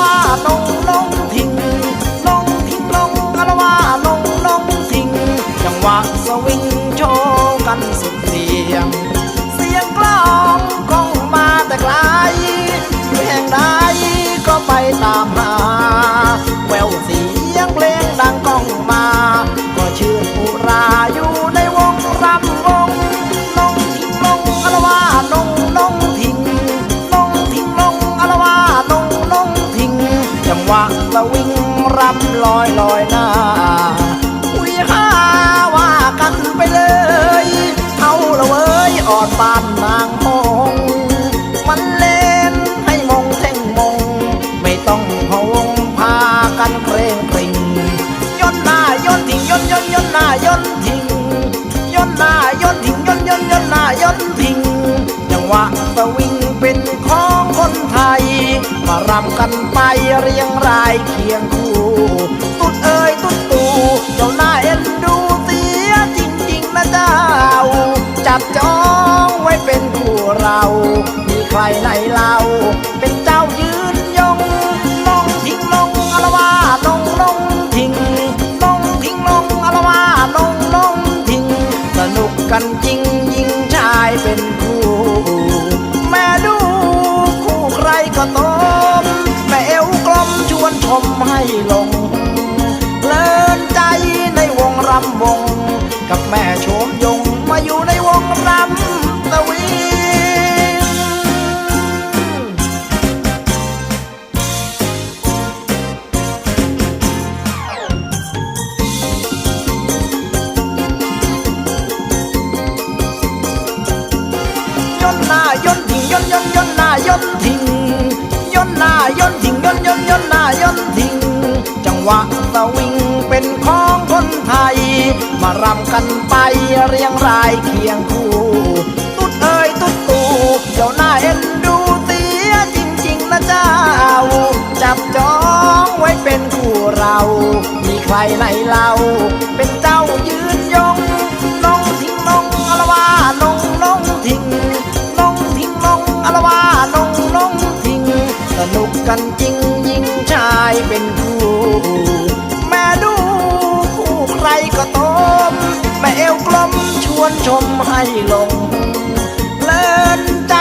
ว่าลงลงทิ้งลงทิ้งลงอละว่าลงลงทิ้งจังหวะสวิงโชว์กันสุดเสียง ลอยลอยหน้าคุยข้าว่ากันไปเลย เอาละเว้ยออดบ้านนางมงมันเล่นให้มงเท่งมง ไม่ต้องพวงพากันเคร่งกริ่งย่นหน้าย่นทิ้งย่นย่นย่นหน้าย่นทิ้งย่นหน้าย่นทิ้งย่นย่นย่นหน้าย่นทิ้งจังหวะสวิงเป็นของคนไทย มารำกันไปเรียงรายเคียงคู่ ตุดเอ้ยตุดตูเจ้าหน้าเอ็นดูเสียจริงๆนะเจ้า จับจองไว้เป็นคู่เรา มีใครไหนเล่าเป็นเจ้ายืนยงลงทิ้งลงอละว่าลงลงทิ้งลงทิ้งลงอละว่าลงลงทิ้งสนุกกันจริงยิงชายเป็นคู่ แม่ดูคู่ใครก็ตมแรำวง กับแม่โฉมยงมาอยู่ในวงรำตะวินย่นหน้าย่นทิ้งย่นย่นย่นหน้าย่นทิ้งย่นหน้าย่นทิ้งย่นย่นย่นหน้าย่นทิ้งจังหวะสวิงเป็นของคนไทย รำกันไปเรียงรายเคียงคู่ ตุ๊ดเอ้ยตุ๊ดตูเจ้าหน้าเอ็นดูเสียจริงๆนะเจ้า จับจองไว้เป็นคู่เรา มีใครไหนเล่าเป็นเจ้ายืนยงลงทิ้งลงอละว่าลงลงทิ้งลงทิ้งลงอละว่าลงลงทิ้งสนุกกันจริงยิงชายเป็นคู่ แม่ดูคู่ใครก็โต แม่เอวกลมชวนชมให้ลงเลินใจ